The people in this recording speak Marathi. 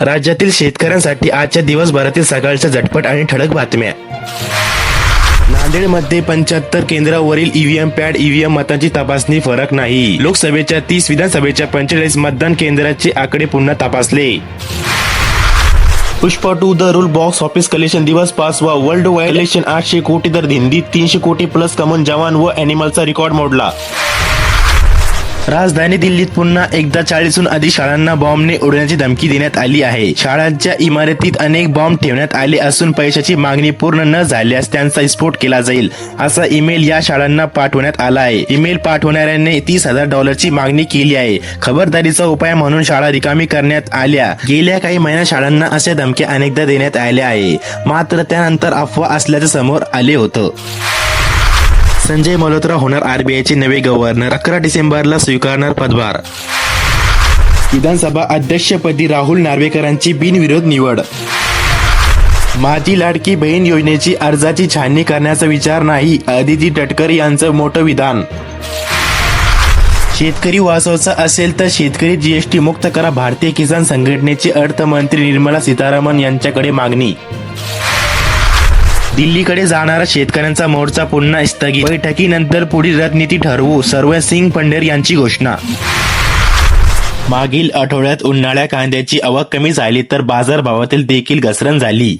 राज्यातील शेतकऱ्यांसाठी आजच्या दिवसभरातील सकाळच्या झटपट आणि ठळक बातम्या. नांदेडमध्ये पंच्याहत्तर केंद्रावरील ईव्हीएम पॅड ईव्हीएम मतांची तपासणी फरक नाही. लोकसभेच्या तीस विधानसभेच्या पंचेचाळीस मतदान केंद्राचे आकडे पुन्हा तपासले. Pushpa two the rule box office collection दिवस पास पाचवा वर्ल्ड वाईड कलेक्शन आठशे कोटी तर हिंदी तीनशे कोटी प्लस कमन जवान व अॅनिमलचा रेकॉर्ड मोडला. राजधानी दिल्लीत पुन्हा एकदा चाळीसहून अधिक शाळांना बॉम्बने उडवण्याची धमकी देण्यात आली आहे. शाळांच्या इमारतीत अनेक बॉम्ब ठेवण्यात आले असून पैशाची मागणी पूर्ण न झाल्यास त्यांचा स्फोट केला जाईल असा ईमेल या शाळांना पाठवण्यात आला आहे. ईमेल पाठवणाऱ्याने तीस हजार डॉलरची मागणी केली आहे. खबरदारीचा उपाय म्हणून शाळा रिकामी करण्यात आल्या. गेल्या काही महिन्यात शाळांना अशा धमक्या अनेकदा देण्यात आल्या आहे. मात्र त्यानंतर अफवा असल्याचं समोर आले होतं. संजय मल्होत्रा होणार आरबीआयचे नवे गव्हर्नर. अकरा डिसेंबरला स्वीकारणार पदभार. विधानसभा अध्यक्षपदी राहुल नार्वेकरांची बिनविरोध निवड. माझी लाडकी बहीण योजनेची अर्जाची छाननी करण्याचा विचार नाही अदिती तटकरे यांचं मोठं विधान. शेतकरी वाचवचा असेल तर शेतकरी जीएसटी मुक्त करा भारतीय किसान संघटनेची अर्थमंत्री निर्मला सीतारामन यांच्याकडे मागणी. दिल्लीकडे जाणारा शेतकऱ्यांचा मोर्चा पुन्हा स्थगित. बैठकीनंतर पुढील रणनीती ठरवू सर्व सिंग पंढेर यांची घोषणा. मागील आठवड्यात उन्हाळ्या कांद्याची आवक कमी झाली तर बाजारभावातील देखील घसरण झाली.